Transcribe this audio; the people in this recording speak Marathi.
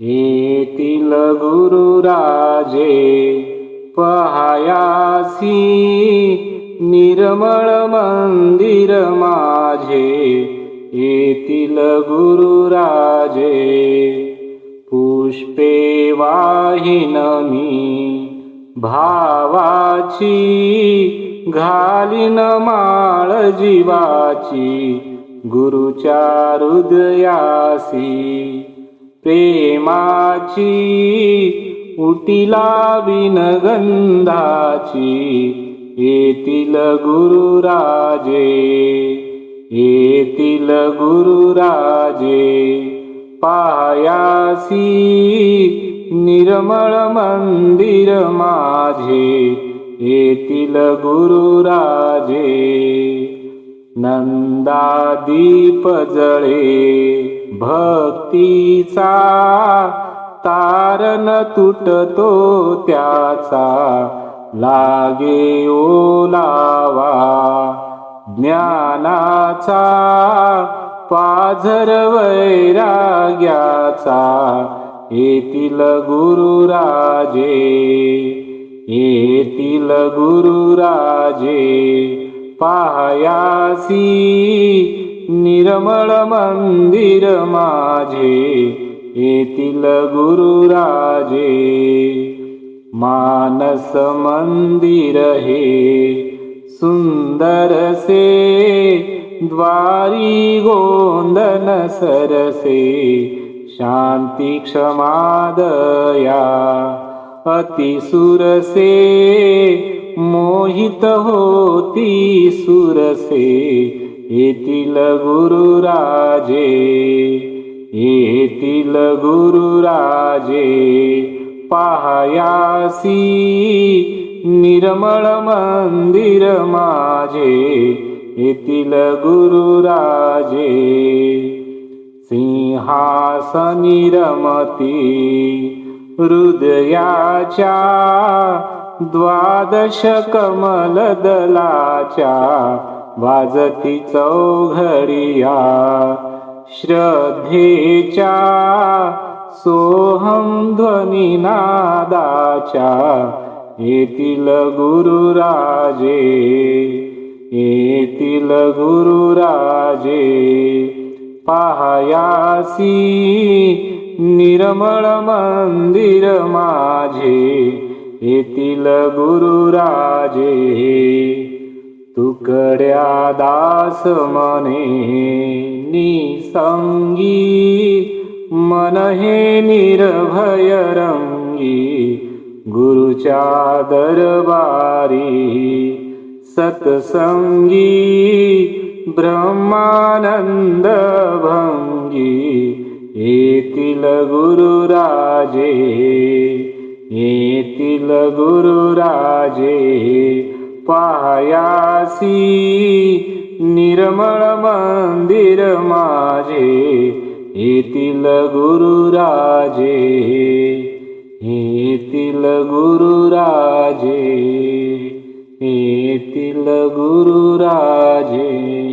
येतील गुरुराजे पहायासी निर्मळ मंदिर माझे। येतील गुरुराजे पुष्पे वाहिन मी भावाची घालीन माळ जीवाची गुरुच्या हृदयासी प्रेमाची उटिला विनगंधाची येतील गुरुराजे येतील गुरुराजे पायासी निर्मळ मंदिर माझे येतील गुरुराजे. नंदादीप जळे भक्तीचा तारण तुटतो त्याचा. लागे ओलावा ज्ञानाचा पाझर वैराग्याचा. येतील गुरुराजे येतील गुरुराजे पायासी निर्मळ मंदिर माझे येतील गुरुराजे. मानस मंदिर हे सुंदरसे द्वारी गोंदन सरसे. शांती क्षमादया अतिसुरसे मोहित होती सुरसे येतील गुरुराजे येतील गुरुराजे पाहायासी निर्मळ मंदिर माझे येतील गुरुराजे सिंहासनिरमती हृदयाच्या द्वादश कमलदलाच्या वाजती चौघडिया श्रद्धेच्या सोहम ध्वनिनादाच्या येतील गुरुराजे येतील गुरुराजे पाहायासी निर्मळ मंदिर माझे येतील गुरुराजे तुकड्या दास मने निसंगी मन हे निर्भय रंगी गुरुच्या दरबारी सतसंगी ब्रह्मानंद भंगी येतील गुरुराजे येतील गुरुराजे पायासी निर्मळ मंदिर माझे येतील गुरुराजे येतील गुरुराजे येतील गुरुराजे